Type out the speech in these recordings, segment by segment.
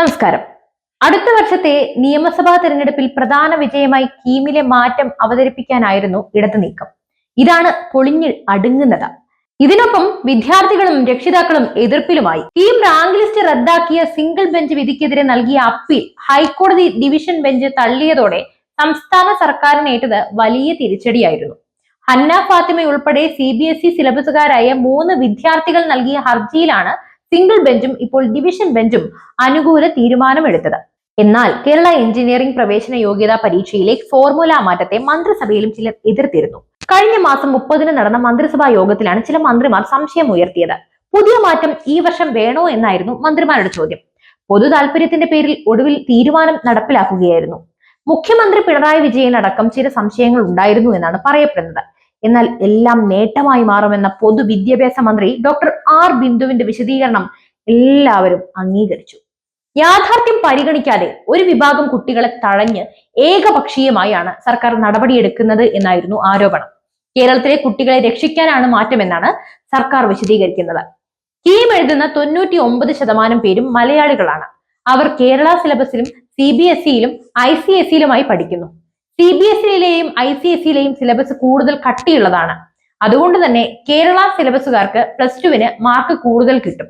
നമസ്കാരം. അടുത്ത വർഷത്തെ നിയമസഭാ തെരഞ്ഞെടുപ്പിൽ പ്രധാന വിജയമായി കീമിലെ മാറ്റം അവതരിപ്പിക്കാനായിരുന്നു ഇടതു നീക്കം. ഇതാണ് പൊളിഞ്ഞിൽ അടുങ്ങുന്നത്. ഇതിനൊപ്പം വിദ്യാർത്ഥികളും രക്ഷിതാക്കളും എതിർപ്പിലുമായി. ടീം റാങ്ക് ലിസ്റ്റ് റദ്ദാക്കിയ സിംഗിൾ ബെഞ്ച് വിധിക്കെതിരെ നൽകിയ അപ്പീൽ ഹൈക്കോടതി ഡിവിഷൻ ബെഞ്ച് തള്ളിയതോടെ സംസ്ഥാന സർക്കാരിനേറ്റത് വലിയ തിരിച്ചടിയായിരുന്നു. ഹന്ന ഫാത്തിമ ഉൾപ്പെടെ സി ബി എസ് ഇ സിലബസുകാരായ മൂന്ന് വിദ്യാർത്ഥികൾ നൽകിയ ഹർജിയിലാണ് സിംഗിൾ ബെഞ്ചും ഇപ്പോൾ ഡിവിഷൻ ബെഞ്ചും അനുകൂല തീരുമാനമെടുത്തത്. എന്നാൽ കേരള എഞ്ചിനീയറിംഗ് പ്രവേശന യോഗ്യതാ പരീക്ഷയിലെ ഫോർമുല മാറ്റത്തെ മന്ത്രിസഭയിലും ചിലർ എതിർത്തിരുന്നു. കഴിഞ്ഞ മാസം മുപ്പതിന് നടന്ന മന്ത്രിസഭാ യോഗത്തിലാണ് ചില മന്ത്രിമാർ സംശയം ഉയർത്തിയത്. പുതിയ മാറ്റം ഈ വർഷം വേണോ എന്നായിരുന്നു മന്ത്രിമാരുടെ ചോദ്യം. പൊതു താല്പര്യത്തിന്റെ പേരിൽ ഒടുവിൽ തീരുമാനം നടപ്പിലാക്കുകയായിരുന്നു. മുഖ്യമന്ത്രി പിണറായി വിജയൻ അടക്കം ചില സംശയങ്ങൾ ഉണ്ടായിരുന്നു എന്നാണ് പറയപ്പെടുന്നത്. എന്നാൽ എല്ലാം നേട്ടമായി മാറുമെന്ന പൊതുവിദ്യാഭ്യാസ മന്ത്രി ഡോക്ടർ ആർ ബിന്ദുവിന്റെ വിശദീകരണം എല്ലാവരും അംഗീകരിച്ചു. യാഥാർത്ഥ്യം പരിഗണിക്കാതെ ഒരു വിഭാഗം കുട്ടികളെ തഴഞ്ഞ് ഏകപക്ഷീയമായാണ് സർക്കാർ നടപടിയെടുക്കുന്നത് എന്നായിരുന്നു ആരോപണം. കേരളത്തിലെ കുട്ടികളെ രക്ഷിക്കാനാണ് മാറ്റമെന്നാണ് സർക്കാർ വിശദീകരിക്കുന്നത്. കീം എഴുതുന്ന തൊണ്ണൂറ്റി ഒമ്പത് ശതമാനം പേരും മലയാളികളാണ്. അവർ കേരള സിലബസിലും സി ബി എസ് ഇയിലും ഐ സി എസ് സിയിലുമായി പഠിക്കുന്നു. സി ബി എസ് ഇയിലെയും ഐ സി എസ് സിയിലെയും സിലബസ് കൂടുതൽ കട്ടിയുള്ളതാണ്. അതുകൊണ്ട് തന്നെ കേരള സിലബസുകാർക്ക് പ്ലസ് ടുവിന് മാർക്ക് കൂടുതൽ കിട്ടും.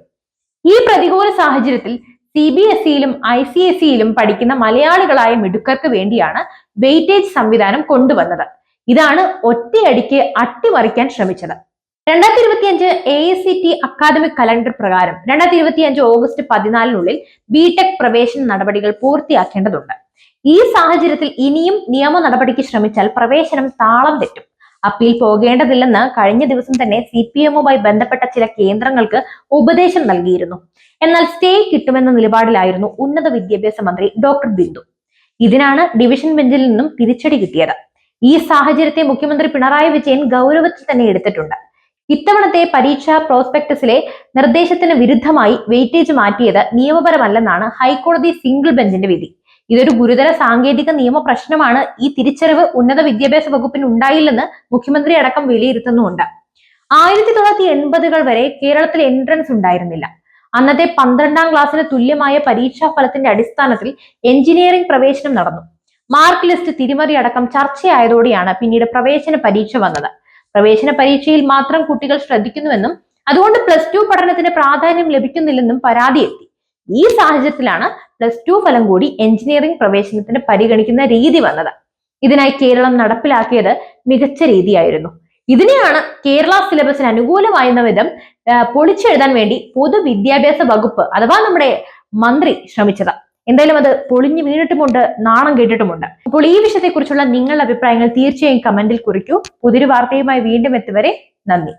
ഈ പ്രതികൂല സാഹചര്യത്തിൽ സി ബി എസ് ഇയിലും ഐ സി എസ് സിയിലും പഠിക്കുന്ന മലയാളികളായ മിടുക്കർക്ക് വേണ്ടിയാണ് വെയിറ്റേജ് സംവിധാനം കൊണ്ടുവന്നത്. ഇതാണ് ഒറ്റയടിക്ക് അട്ടിമറിക്കാൻ ശ്രമിച്ചത്. രണ്ടായിരത്തി ഇരുപത്തിയഞ്ച് A S C T academic calendar പ്രകാരം രണ്ടായിരത്തി ഇരുപത്തിയഞ്ച് ഓഗസ്റ്റ് പതിനാലിനുള്ളിൽ ബിടെക് പ്രവേശന നടപടികൾ പൂർത്തിയാക്കേണ്ടതുണ്ട്. ഈ സാഹചര്യത്തിൽ ഇനിയും നിയമ നടപടിക്ക് ശ്രമിച്ചാൽ പ്രവേശനം താളം തെറ്റും. അപ്പീൽ പോകേണ്ടതില്ലെന്ന് കഴിഞ്ഞ ദിവസം തന്നെ സി പി എമ്മുമായി ബന്ധപ്പെട്ട ചില കേന്ദ്രങ്ങൾക്ക് ഉപദേശം നൽകിയിരുന്നു. എന്നാൽ സ്റ്റേ കിട്ടുമെന്ന നിലപാടിലായിരുന്നു ഉന്നത വിദ്യാഭ്യാസ മന്ത്രി ഡോക്ടർ ബിന്ദു. ഇതിനാണ് ഡിവിഷൻ ബെഞ്ചിൽ നിന്നും തിരിച്ചടി കിട്ടിയത്. ഈ സാഹചര്യത്തെ മുഖ്യമന്ത്രി പിണറായി വിജയൻ ഗൗരവത്തിൽ തന്നെ എടുത്തിട്ടുണ്ട്. ഇത്തവണത്തെ പരീക്ഷാ പ്രോസ്പെക്ടസിലെ നിർദ്ദേശത്തിന് വിരുദ്ധമായി വെയിറ്റേജ് മാറ്റിയത് നിയമപരമല്ലെന്നാണ് ഹൈക്കോടതി സിംഗിൾ ബെഞ്ചിന്റെ വിധി. ഇതൊരു ഗുരുതര സാങ്കേതിക നിയമ പ്രശ്നമാണ്. ഈ തിരിച്ചറിവ് ഉന്നത വിദ്യാഭ്യാസ വകുപ്പിന് ഉണ്ടായില്ലെന്ന് മുഖ്യമന്ത്രി അടക്കം വിലയിരുത്തുന്നുണ്ട് ആയിരത്തി തൊള്ളായിരത്തി എൺപതുകൾ വരെ കേരളത്തിൽ എൻട്രൻസ് ഉണ്ടായിരുന്നില്ല. അന്നത്തെ പന്ത്രണ്ടാം ക്ലാസ്സിന് തുല്യമായ പരീക്ഷാ ഫലത്തിന്റെ അടിസ്ഥാനത്തിൽ എഞ്ചിനീയറിംഗ് പ്രവേശനം നടന്നു. മാർക്ക് ലിസ്റ്റ് തിരിമറി അടക്കം ചർച്ചയായതോടെയാണ് പിന്നീട് പ്രവേശന പരീക്ഷ വന്നത്. പ്രവേശന പരീക്ഷയിൽ മാത്രം കുട്ടികൾ ശ്രദ്ധിക്കുന്നുവെന്നും അതുകൊണ്ട് പ്ലസ് ടു പഠനത്തിന് പ്രാധാന്യം ലഭിക്കുന്നില്ലെന്നും പരാതിയെത്തി. ഈ സാഹചര്യത്തിലാണ് പ്ലസ് ടു ഫലം കൂടി എഞ്ചിനീയറിംഗ് പ്രവേശനത്തിന് പരിഗണിക്കുന്ന രീതി വന്നത്. ഇതിനായി കേരളം നടപ്പിലാക്കിയത് മികച്ച രീതിയായിരുന്നു. ഇതിനെയാണ് കേരള സിലബസിന് അനുകൂലമായിരുന്ന വിധം പൊളിച്ചെഴുതാൻ വേണ്ടി പൊതുവിദ്യാഭ്യാസ വകുപ്പ് അഥവാ നമ്മുടെ മന്ത്രി ശ്രമിച്ചത്. എന്തായാലും അത് പൊളിഞ്ഞു വീണിട്ടുമുണ്ട് നാണം കേട്ടിട്ടുമുണ്ട്. അപ്പോൾ ഈ വിഷയത്തെക്കുറിച്ചുള്ള നിങ്ങളുടെ അഭിപ്രായങ്ങൾ തീർച്ചയായും കമന്റിൽ കുറിക്കൂ. പുതിയൊരു വാർത്തയുമായി വീണ്ടും എത്തുവരെ നന്ദി.